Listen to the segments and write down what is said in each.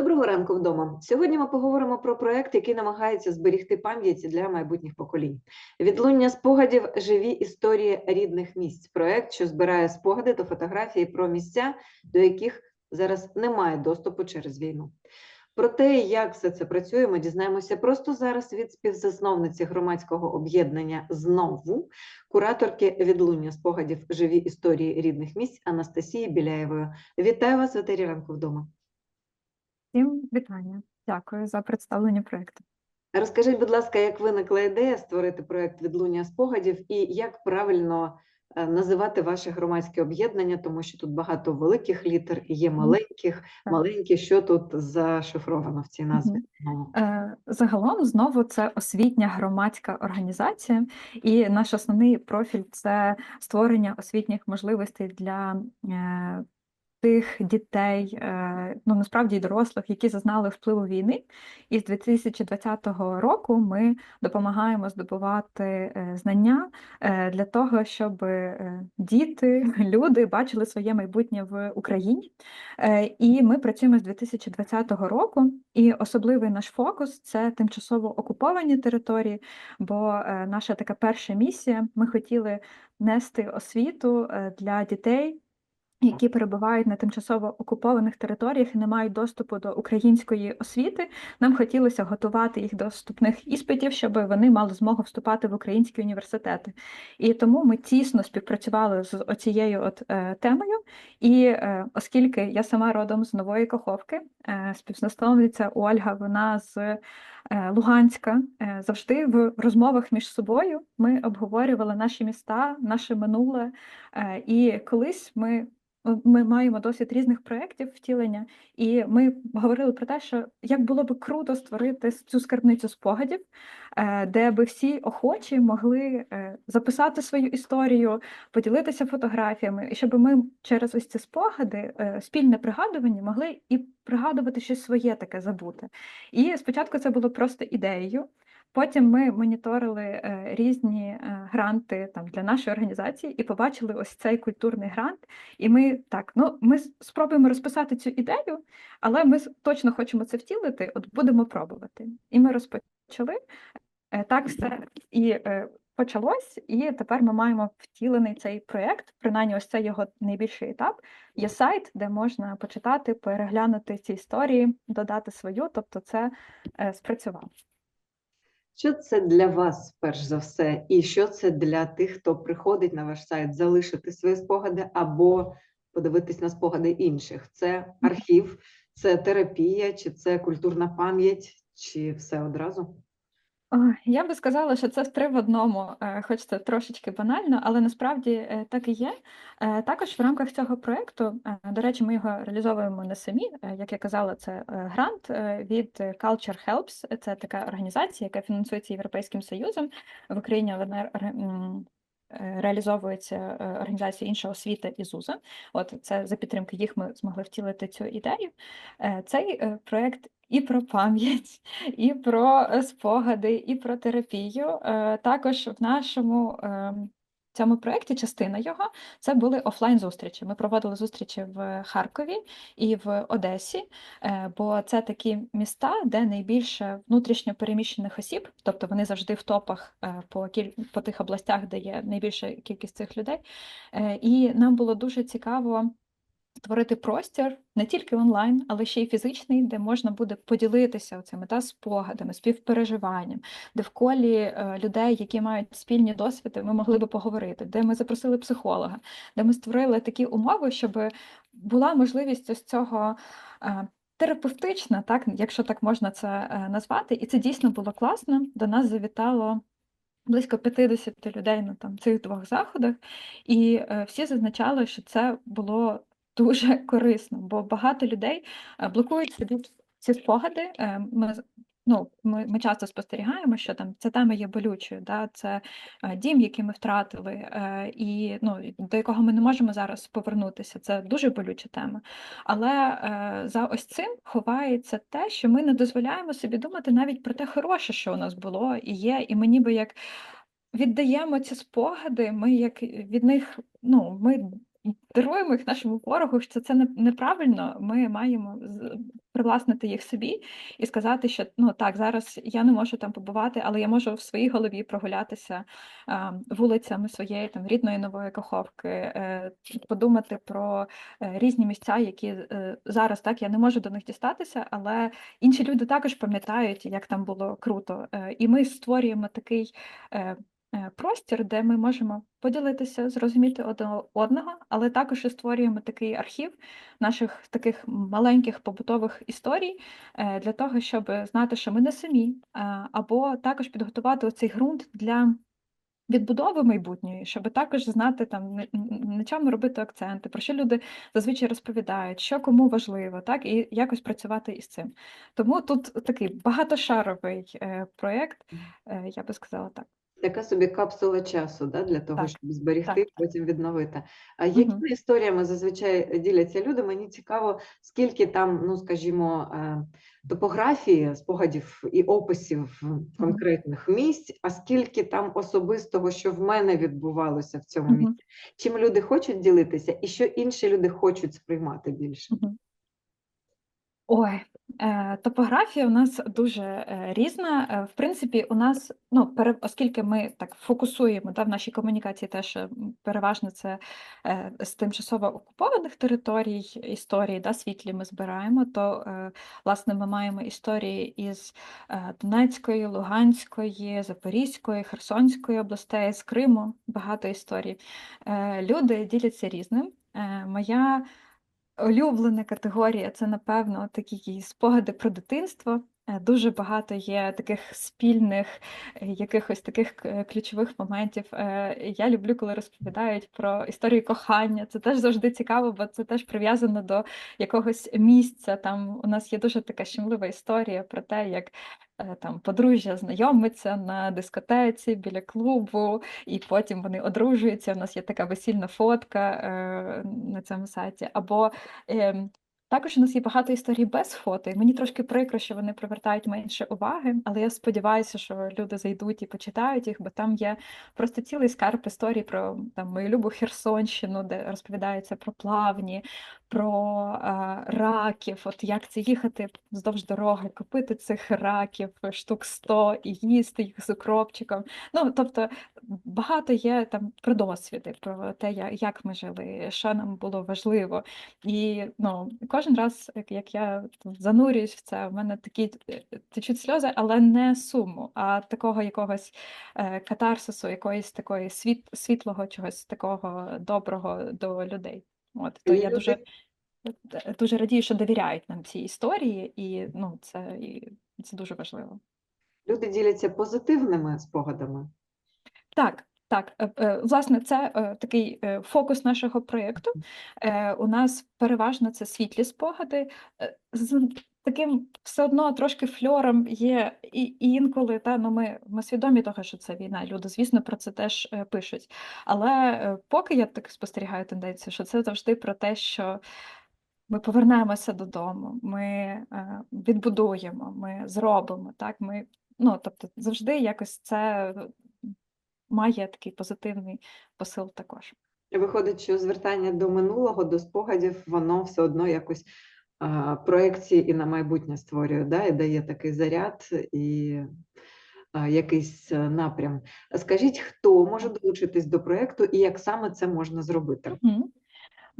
Доброго ранку вдома. Сьогодні ми поговоримо про проект, який намагається зберігти пам'ять для майбутніх поколінь. Відлуння спогадів живі історії рідних місць. Проект, що збирає спогади та фотографії про місця, до яких зараз немає доступу через війну. Про те, як все це працює, ми дізнаємося просто зараз від співзасновниці громадського об'єднання знову кураторки відлуння спогадів живі історії рідних місць Анастасії Біляєвої. Вітаю вас в етері ранку вдома. Всім вітання. Дякую за представлення проєкту. Розкажіть, будь ласка, як виникла ідея створити проект відлуння спогадів і як правильно е, називати ваше громадське об'єднання, тому що тут багато великих літер і є маленьких, маленькі. Що тут зашифровано в цій назві? Е, Загалом знову це освітня громадська організація, і наш основний профіль це створення освітніх можливостей для е, тих дітей, е, ну насправді й дорослих, які зазнали впливу війни. І з 2020 року ми допомагаємо здобувати е, знання е, для того, щоб діти, люди бачили своє майбутнє в Україні. І ми працюємо з 2020 року, і особливий наш фокус це тимчасово окуповані території, бо наша така перша місія ми хотіли нести освіту для дітей. Які перебувають на тимчасово окупованих територіях і не мають доступу до української освіти, нам хотілося готувати їх до вступних іспитів, щоб вони мали змогу вступати в українські університети. І тому ми тісно співпрацювали з оцією от е, темою. І е, оскільки я сама родом з Нової Каховки, е, співзасновниця Ольга, вона з е, Луганська, е, завжди в розмовах між собою ми обговорювали наші міста, наше минуле. Е, і колись ми. Ми маємо досвід різних проєктів втілення, і ми говорили про те, що як було б круто створити цю скарбницю спогадів, е, де би всі охочі могли е, записати свою історію, поділитися фотографіями, і щоб ми через ось ці спогади, е, спільне пригадування, могли і пригадувати щось своє таке забуте. І спочатку це було просто ідеєю. Потім ми моніторили е, різні е, гранти там для нашої організації і побачили ось цей культурний грант. І ми так, ну ми спробуємо розписати цю ідею, але ми точно хочемо це втілити. От будемо пробувати. І ми розпочали. Е, Так все і почалось, і тепер ми маємо втілений цей проєкт. Принаймні, ось це його найбільший етап. Є сайт, де можна почитати, переглянути ці історії, додати свою. Тобто, це спрацювало. Що це для вас, перш за все, і що це для тих, хто приходить на ваш сайт, залишити свої спогади або подивитись на спогади інших? Це архів, це терапія, чи це культурна пам'ять, чи все одразу? Я би сказала, що це три в одному, е, хоч це трошечки банально, але насправді е, так і є. Е, Також в рамках цього проєкту, е, до речі, ми його реалізовуємо не самі. Як я казала, це грант від Culture Helps. Це така організація, яка фінансується Європейським Союзом. В Україні вона реалізовується е, організація інша освіта і ЗУЗа. От це за підтримки їх ми змогли втілити цю ідею. Е, Цей проект. і про пам'ять, і про е, спогади, і про терапію. Е, Також в нашому е, цьому проєкті частина його це були офлайн зустрічі. Ми проводили зустрічі в Харкові і в Одесі, е, бо це такі міста, де найбільше внутрішньо переміщених осіб, тобто вони завжди в топах е, по кіль... по тих областях, де є найбільша кількість цих людей. Е, І нам було дуже цікаво створити простір не тільки онлайн, але ще й фізичний, де можна буде поділитися цими та спогадами, співпереживанням, де в колі е, людей, які мають спільні досвіди, ми могли би поговорити, де ми запросили психолога, де ми створили такі умови, щоб була можливість ось цього. е, Терапевтична, так, якщо так можна це е, назвати, і це дійсно було класно. До нас завітало близько 50 людей на там цих двох заходах, і всі зазначали, що це було дуже корисно, бо багато людей е, блокують собі ці спогади. Е, Ми, ну, ми, ми часто спостерігаємо, що там ця тема є болючою, да? це е, дім, який ми втратили, і ну, до якого ми не можемо зараз повернутися. Це дуже болюча тема. Але за ось цим ховається те, що ми не дозволяємо собі думати навіть про те хороше, що у нас було і є, і ми ніби як віддаємо ці спогади, ми як від них, ну, ми даруємо їх нашому ворогу, що це не- неправильно. Ми маємо привласнити їх собі і сказати, що ну так, зараз я не можу там побувати, але я можу в своїй голові прогулятися вулицями своєї там рідної нової Каховки, е, подумати про е, різні місця, які е, зараз так я не можу до них дістатися, але інші люди також пам'ятають, як там було круто. І ми створюємо такий простір, де ми можемо поділитися, зрозуміти одне одного, але також і створюємо такий архів наших таких маленьких побутових історій е, для того, щоб знати, що ми не самі, або також підготувати оцей ґрунт для. Відбудови майбутньої, щоб також знати там на- чому робити акценти, про що люди зазвичай розповідають, що кому важливо, так і якось працювати із цим. Тому тут такий багатошаровий е, проєкт, е, я би сказала так. Така собі капсула часу, да, для того, Так, щоб зберегти, так, потім відновити. А якими Мгм. історіями зазвичай діляться люди? Мені цікаво, скільки там, ну скажімо, е, топографії, спогадів і описів конкретних місць, а скільки там особистого, що в мене відбувалося в цьому місці. Чим люди хочуть ділитися, і що інші люди хочуть сприймати більше. Мгм. Ой, топографія у нас дуже е, різна. Е, В принципі, у нас, ну, пере, оскільки ми так фокусуємо да, в нашій комунікації, те, що м, переважно це е, з тимчасово окупованих територій історії, да, світлі ми збираємо, то е, власне ми маємо історії із е, Донецької, Луганської, Запорізької, Херсонської областей, з Криму, багато історій. Е, Люди діляться різним. Е, Моя Улюблена категорія це, напевно, такі спогади про дитинство. Е, Дуже багато є таких спільних, е, якихось таких ключових моментів. Е, Я люблю, коли розповідають про історію кохання. Це теж завжди цікаво, бо це теж прив'язано до якогось місця. Там у нас є дуже така щемлива історія про те, як е, там подружжя знайомиться на дискотеці біля клубу, і потім вони одружуються. У нас є така весільна фотка е, на цьому сайті. Або Ем, Також у нас є багато історій без фото, і мені трошки прикро, що вони привертають менше уваги, але я сподіваюся, що люди зайдуть і почитають їх, бо там є просто цілий скарб історій про там мою любу Херсонщину, де розповідається про плавні, про а, раків, от як це їхати вздовж дороги, купити цих раків штук 100 і їсти їх з укропчиком. Ну, тобто багато є там про досвіди, про те, як ми жили, що нам було важливо. І ну, кожен раз, як, я занурююсь в це, у мене такі е, течуть сльози, але не суму, а такого якогось е, катарсису, якоїсь такої світ, світлого чогось такого доброго до людей. От, то я дуже, дуже радію, що довіряють нам ці історії, і ну, це, і це дуже важливо. Люди діляться позитивними спогадами. Так, так, е, е, власне, це е, такий фокус нашого проєкту. У нас переважно це світлі спогади. Таким все одно трошки фльором є і і інколи, та, ну, ми, ми свідомі того, що це війна. Люди, звісно, про це теж е, пишуть. Але е, поки я так спостерігаю тенденцію, що це завжди про те, що ми повернемося додому, ми е, відбудуємо, ми зробимо. Так? Ми, ну, тобто, завжди якось це має такий позитивний посил також. Виходить, що звертання до минулого, до спогадів, воно все одно якось проекції і на майбутнє створює, да? і дає такий заряд і якийсь е, напрям. Скажіть, хто може долучитись до проекту і як саме це можна зробити? Мгм.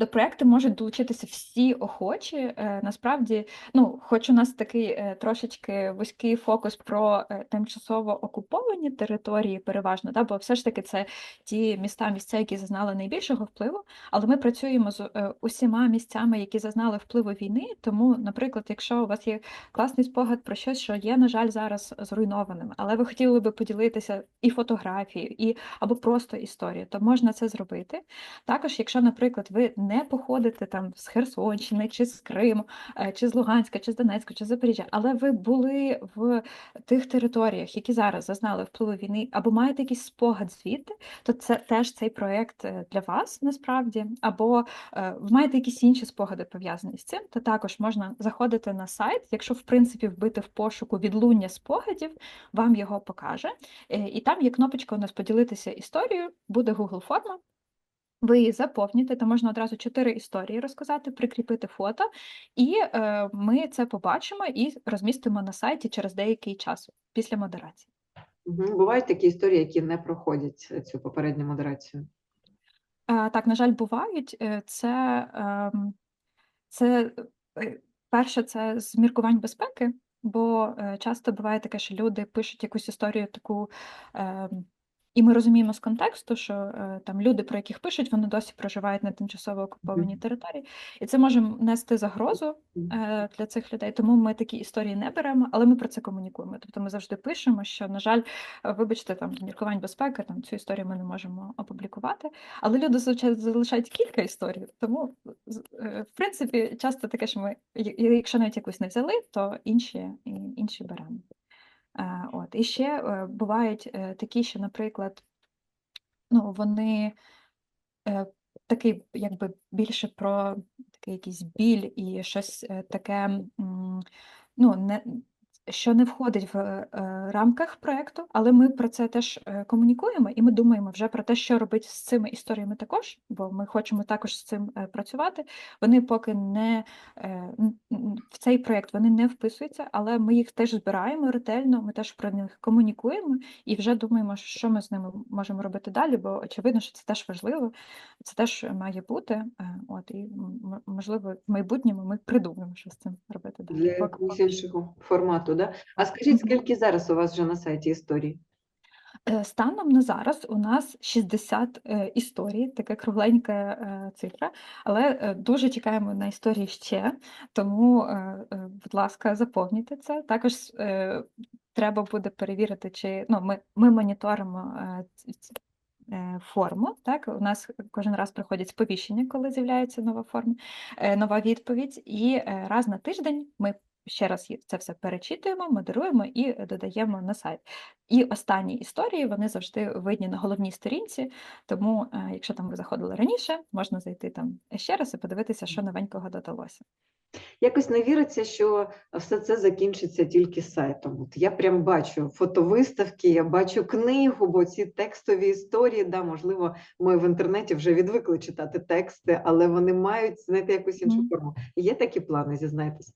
До проекту можуть долучитися всі охочі. Е, Насправді, ну, хоч у нас такий е, трошечки вузький фокус про е, тимчасово окуповані території, переважно, да, бо все ж таки це ті міста, місця, які зазнали найбільшого впливу. Але ми працюємо з усіма місцями, які зазнали впливу війни. Тому, наприклад, якщо у вас є класний спогад про щось, що є, на жаль, зараз зруйнованим, але ви хотіли би поділитися і фотографією, і або просто історією, то можна це зробити. Також, якщо, наприклад, ви не походите там з Херсонщини, чи з Криму, е, чи з Луганська, чи з Донецька, чи з Запоріжжя, але ви були в тих територіях, які зараз зазнали впливу війни, або маєте якийсь спогад звідти, то це теж цей проєкт е, для вас насправді. Або е, ви маєте якісь інші спогади пов'язані з цим, то також можна заходити на сайт, якщо в принципі вбити в пошуку відлуння спогадів, вам його покаже. І там є кнопочка у нас поділитися історією, буде Google форма. Ви її заповните, то можна одразу чотири історії розказати, прикріпити фото, і е, ми це побачимо і розмістимо на сайті через деякий час після модерації. Бувають такі історії, які не проходять е, цю попередню модерацію. Е, Так, на жаль, бувають. Е, Це, ем, це е, перше, це з міркувань безпеки, бо е, часто буває таке, що люди пишуть якусь історію таку. ем, І ми розуміємо з контексту, що е, там люди, про яких пишуть, вони досі проживають на тимчасово окупованій території, і це може нести загрозу е, для цих людей. Тому ми такі історії не беремо, але ми про це комунікуємо. Тобто ми завжди пишемо, що, на жаль, вибачте, там міркувань безпеки, там цю історію ми не можемо опублікувати. Але люди залишають кілька історій. Тому, е, в принципі, часто таке, що ми, якщо навіть якусь не взяли, то інші, інші беремо. Е, От. І ще е, бувають е, такі, що, наприклад, ну, вони такий, якби більше про такий якийсь біль і щось таке, ну, не, що не входить в е, рамках проєкту, але ми про це теж е, комунікуємо, і ми думаємо вже про те, що робити з цими історіями також, бо ми хочемо також з цим е, працювати. Вони поки не е, в цей проєкт вони не вписуються, але ми їх теж збираємо ретельно, ми теж про них комунікуємо і вже думаємо, що ми з ними можемо робити далі, бо очевидно, що це теж важливо, це теж має бути. От і можливо, в майбутньому ми придумаємо, що з цим робити далі. Для якогось іншого формату, да? А скажіть, скільки зараз у вас вже на сайті історій? Е, Станом на зараз у нас 60 е, історій, така кругленька е, цифра, але дуже чекаємо на історії ще, тому, будь ласка, заповнюйте це. Також треба буде перевірити, чи ну, ми, ми моніторимо форму. Так? У нас кожен раз приходять сповіщення, коли з'являється нова форма, нова відповідь, і раз на тиждень ми ще раз це все перечитуємо, модеруємо і додаємо на сайт. І останні історії вони завжди видні на головній сторінці. Тому, е, якщо там ви заходили раніше, можна зайти там ще раз і подивитися, що новенького додалося. Якось не віриться, що все це закінчиться тільки сайтом. От я прям бачу фотовиставки, я бачу книгу, бо ці текстові історії, да, можливо, ми в інтернеті вже відвикли читати тексти, але вони мають знайти якусь іншу форму. Є такі плани, зізнайтесь?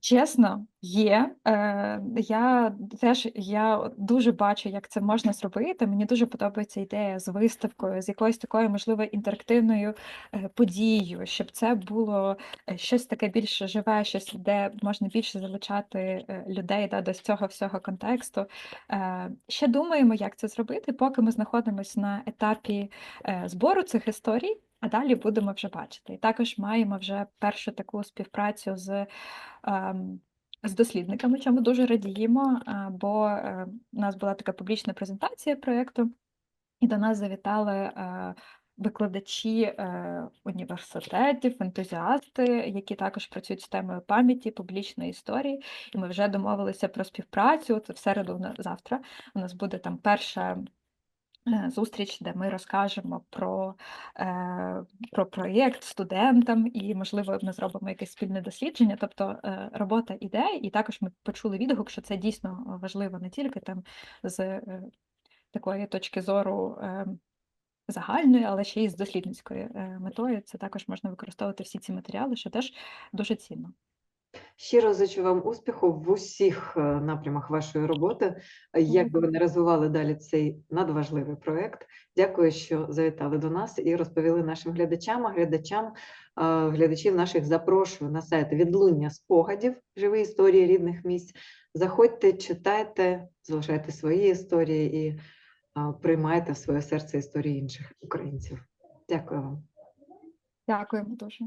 Чесно, є. Е, я теж я дуже бачу, як це можна зробити. Мені дуже подобається ідея з виставкою, з якоюсь такою, можливо, інтерактивною е, подією, щоб це було е, щось таке більш живе, щось, де можна більше залучати е, людей да, до цього всього контексту. Е, Ще думаємо, як це зробити, поки ми знаходимося на етапі збору цих історій, а далі будемо вже бачити. І також маємо вже першу таку співпрацю з ем, з дослідниками, чому дуже радіємо, е, бо е, у нас була така публічна презентація проєкту, і до нас завітали е, викладачі університетів, ентузіасти, які також працюють з темою пам'яті, публічної історії. І ми вже домовилися про співпрацю. Це в середу завтра. У нас буде там перша. Е, Зустріч, де ми розкажемо про, е, про проєкт студентам, і, можливо, ми зробимо якесь спільне дослідження. Тобто е, робота іде, і також ми почули відгук, що це дійсно важливо не тільки там з такої точки зору загальної, але ще й з дослідницькою метою. Це також можна використовувати всі ці матеріали, що теж дуже цінно. Щиро зичу вам успіху в усіх е, напрямах вашої роботи. Як би ви не розвивали далі цей надважливий проект. Дякую, що завітали до нас і розповіли нашим глядачам, глядачам, е, глядачів наших запрошую на сайт відлуння спогадів, живі історії рідних місць. Заходьте, читайте, залишайте свої історії і е, приймайте в своє серце історії інших українців. Дякую вам. Дякуємо дуже.